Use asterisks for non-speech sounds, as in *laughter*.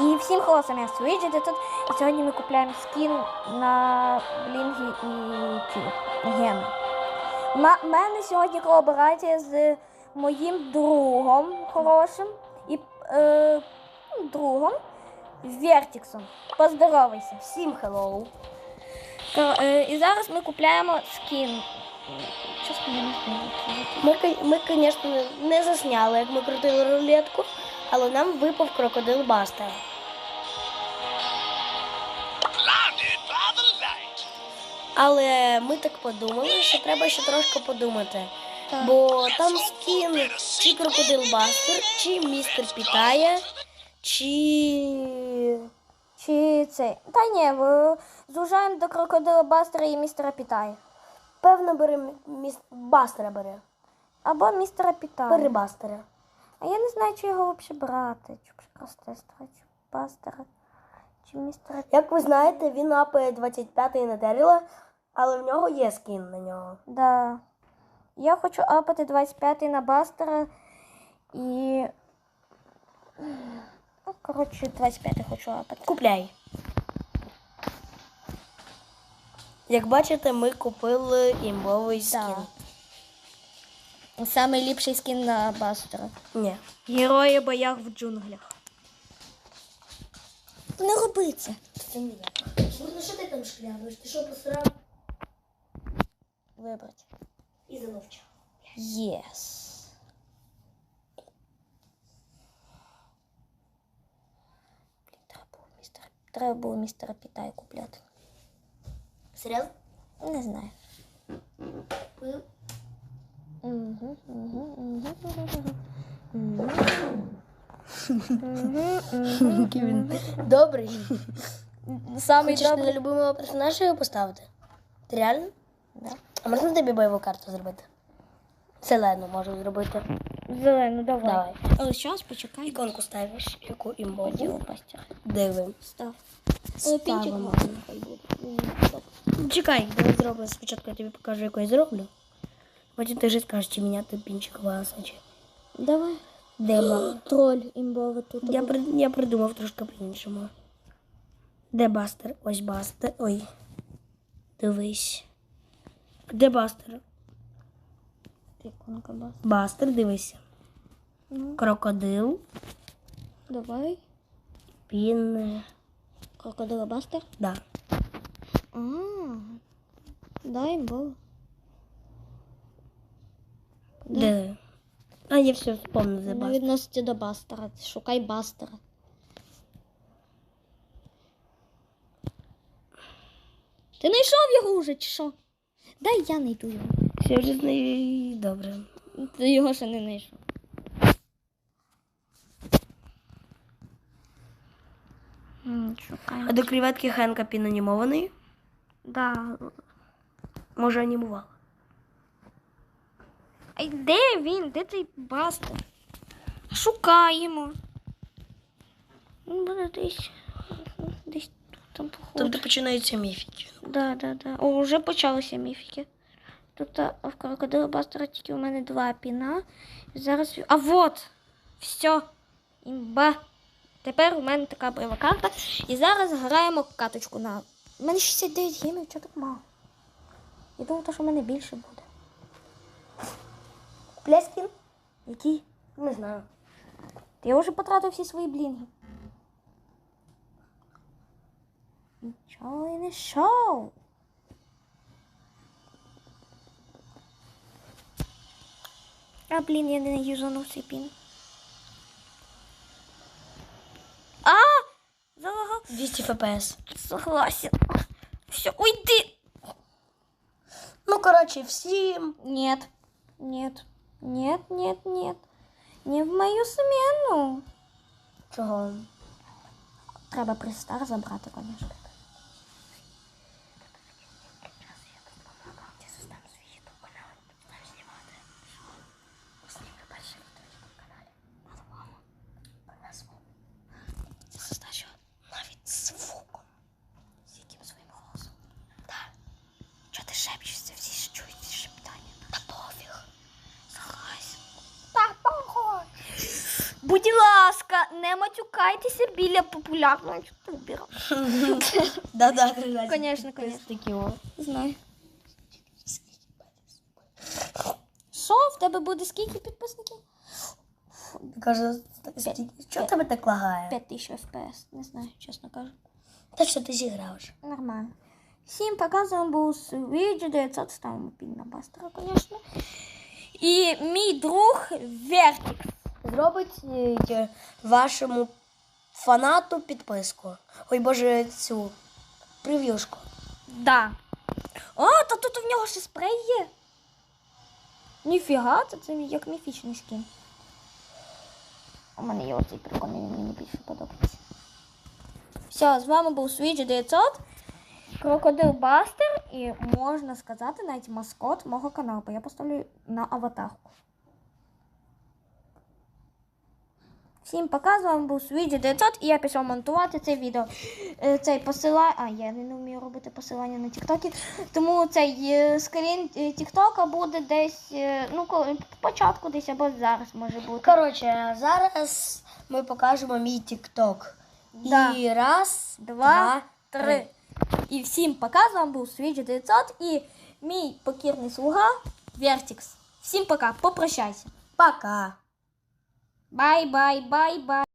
І всім холосам я Суїджі тут. І сьогодні ми купуємо скін на блінги і ті. У мене сьогодні колаборація з моїм другом хорошим і е, ну, другом Вертіксом. Поздоровайся. Всім хеллоу. Е, І зараз ми купуємо скін. Ми, ми, звісно, не засняли, як ми крутили рулетку, але нам випав крокодил Бастер. Але ми так подумали, що треба ще трошки подумати. Так. Бо там скін чи крокодил Бастер, чи містер Пітає, чи. Чи цей? Та ні, ви зужаємо до крокодила Бастера і містера Пітая. Певно, бери міс... Бастера бери. Або містера Пітая. Бери Бастера. А я не знаю, чи його взагалі брати. Чи просто страчу Бастера. Чи містера Як ви знаєте, він апає 25-й на Деріла, але в нього є скін на нього. Да. Я хочу апати 25-й на Бастера і. Ну, коротше, 25 хочу апати. Купляй. Як бачите, ми купили імбовий скін. Да. Самий ліпший скін на Бастера. Ні. Герої боях в джунглях. Не роби це. Ну що ти там шклянуєш? Ти що посрав Вибрати. і замовчав? Єс. Треба було містера. Пітая купляти. Серйозно? Не знаю. Угу, угу, угу, угу. Він добрий. Самий Хочеш добрий. нелюбимого персонажа його поставити? Ти реально? Да. А можна тобі бойову карту зробити? Зелену можу зробити. Зелену, давай. Давай. Але зараз почекай. Іконку ставиш, яку пастір. Дивим. Став. Ставимо. буде. Чекай, давай зробимо. Спочатку я тобі покажу, яку я зроблю. Потім ти вже скажеш, чи міняти пінчик вас, чи Давай. Де ба- Троль імбовий тут. Я, при... я придумав трошки по-іншому. Де бастер? Ось бастер. Ой. Дивись. Де бастер? Іконка бас. Бастер, дивися. Ну, Крокодил. давай. Він. Крокодила бастер. Да. А, да, імбовий. Де? А, я все Воно бастер. відноситься до бастера. Шукай бастера. Ти знайшов його вже, чи що? Дай я знайду його. Все вже знаю. Добре. Ти його ще не знайшов. Шукаємо. А до креветки Хенка пінанімований? Да. Може, анімувала. А де він? Де цей бастер? Шукаємо. Він буде десь. Десь тут там походу. Тобто починаються міфіки. Да, да, да. О, вже почалися міфіки. Тут в крокодила бастера тільки у мене два піна. Зараз. А вот! Все. Імба. Тепер у мене така бойова карта. І зараз граємо каточку на. У мене 69 гімів, чого так мало? Я думав, що в мене більше буде. Купляй скін? Який? Не знаю. Я вже потратив всі свої блінги. Нічого і не шоу. А, блін, я не юзанув цей пін. А! Залагав. 200 фпс. Согласен. Все, уйди. Ну, коротше, всім. Нет, нет, нет, нет, нет. Не в мою смену. Чого? Треба пристар забрати, звісно. Навіть звуком. З яким своїм голосом? Так. Чого ти шепчешся? Всі ж чують ці шептання. Та пофіг. Согласен. Та похуй. Будь ласка. не матюкайтеся біля популярного ютубера. *laughs* Да-да. Конечно, конечно. Знаю. Що, в тебе буде скільки підписників? Стільки- чого тебе так лагає? 5000 FPS, не знаю, чесно кажу. Та що ти зіграєш? Нормально. Всім показуємо був відео 900 ставимо пін на бастера, звісно. І мій друг Вертікс. Зробить е, вашому фанату підписку. Ой, боже, цю прев'юшку. Да. О, та тут в нього ще спрей є. Ніфіга, це, це як міфічний скін. У мене є оцей прикольний, мені більше подобається. Все, з вами був Switch 900, Крокодил Бастер і можна сказати навіть маскот мого каналу, бо я поставлю на аватарку. Всім пока, з вами був Switch 900 і я пішов монтувати це відео. Е, Цей посилання. А, я не вмію робити посилання на Тіктокі. Тому цей е, скрін е, Тіктока буде десь, ну, коли спочатку десь або зараз може бути. Коротше, зараз ми покажемо мій тік-ток. Да. І раз, Два, три. І всім пока, з вами був Switch 900 і мій покірний слуга Вертікс. Всім пока, попрощайся. Пока. Bye bye bye bye.